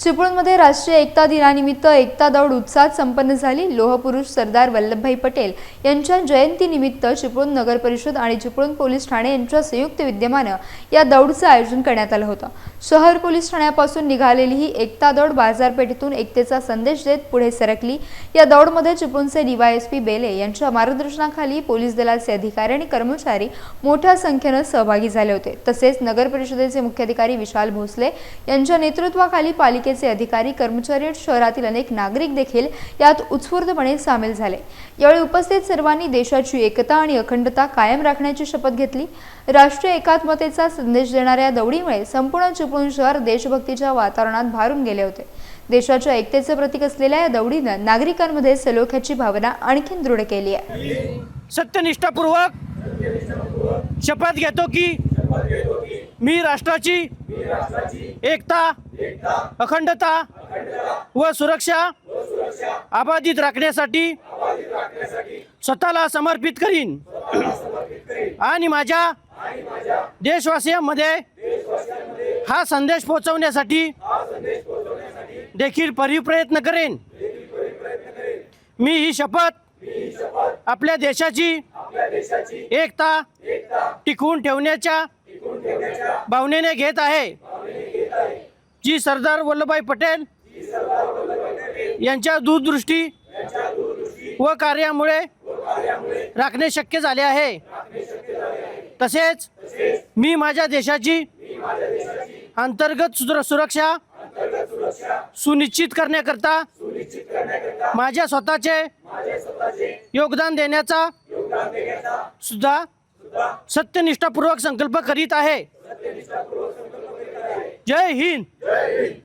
चिपळूणमध्ये राष्ट्रीय एकता दिनानिमित्त एकता दौड उत्साहात संपन्न झाली. लोहपुरुष सरदार वल्लभभाई पटेल यांच्या जयंतीनिमित्त चिपळूण नगर परिषद आणि चिपळूण पोलीस ठाणे यांच्या संयुक्त विद्यमानं या दौडचं आयोजन करण्यात आलं होतं. शहर पोलीस ठाण्यापासून निघालेली ही एकता दौड बाजारपेठेतून एकतेचा संदेश देत पुढे सरकली. या दौडमध्ये चिपळूणचे डीवायएसपी बेले यांच्या मार्गदर्शनाखाली पोलीस दलाचे अधिकारी आणि कर्मचारी मोठ्या संख्येनं सहभागी झाले होते. तसेच नगर परिषदेचे मुख्याधिकारी विशाल भोसले यांच्या नेतृत्वाखाली पालिका पालिकेचे अधिकारी कर्मचारी आणि शहरातील अनेक नागरिक देखील यात उत्स्फूर्तपणे सामील झाले. यावेळी उपस्थित सर्वांनी देशाची एकता आणि अखंडता कायम राखण्याची शपथ घेतली. राष्ट्रीय एकात्मतेचा संदेश देणाऱ्या दौडीमुळे संपूर्ण चिपळूण शहर देशभक्तीच्या वातावरणात भारून गेले होते. देशाच्या एकतेचे प्रतीक असलेल्या या दौडीनं नागरिकांमध्ये सलोख्याची भावना आणखी दृढ केली आहे. सत्यनिष्ठापूर्वक शपथ घेतो की मी राष्ट्राची एकता अखंडता व सुरक्षा अबाधित राखण्यासाठी स्वतःला समर्पित करीन. आणि माझ्या देशवासियांमध्ये हा संदेश पोहोचवण्यासाठी देखील परिप्रयत्न करेन. मी ही शपथ आपल्या देशाची एकता टिकवून ठेवण्याच्या भावनेने घेत आहे. जी सरदार वल्लभभाई पटेल यांच्या दूरदृष्टी व कार्यामुळे राखणे शक्य झाले आहे. तसेच मी माझ्या देशाची अंतर्गत सुरक्षा सुनिश्चित करण्याकरता माझ्या स्वतःचे योगदान देण्याचा सुद्धा सत्यनिष्ठापूर्वक संकल्प करीत आहे. जय हिंद. जय हिंद